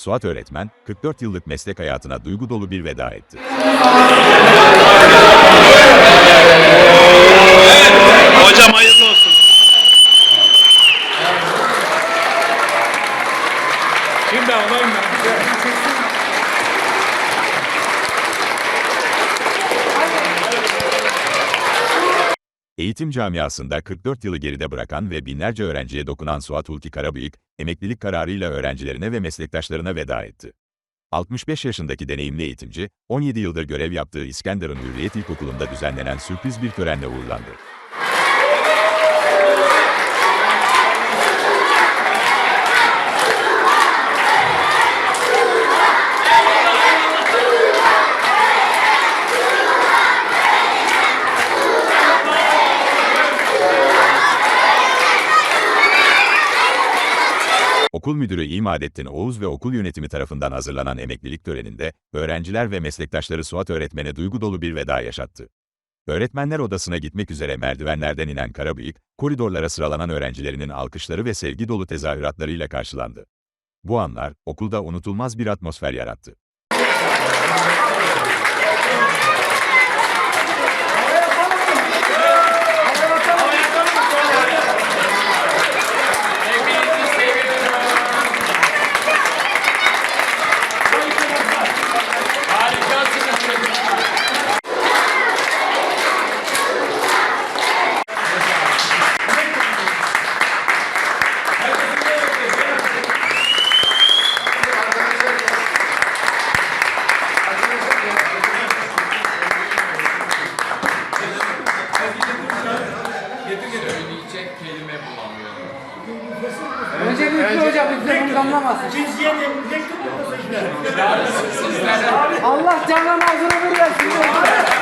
Suat öğretmen, 44 yıllık meslek hayatına duygu dolu bir veda etti. Hocam hayırlı olsun. Şimdi alayım ben. Eğitim camiasında 44 yılı geride bırakan ve binlerce öğrenciye dokunan Suat Hulki Karabıyık, emeklilik kararıyla öğrencilerine ve meslektaşlarına veda etti. 65 yaşındaki deneyimli eğitimci, 17 yıldır görev yaptığı İskenderun Hürriyet İlkokulu'nda düzenlenen sürpriz bir törenle uğurlandı. Okul müdürü İmadettin Oğuz ve okul yönetimi tarafından hazırlanan emeklilik töreninde, öğrenciler ve meslektaşları Suat öğretmene duygu dolu bir veda yaşattı. Öğretmenler odasına gitmek üzere merdivenlerden inen Karabıyık, koridorlara sıralanan öğrencilerinin alkışları ve sevgi dolu tezahüratlarıyla karşılandı. Bu anlar, okulda unutulmaz bir atmosfer yarattı. Kelime bulamıyorum. Önce Müftü Hoca bize bunu damlamasın. Sizlerden Allah canına mazunu versin.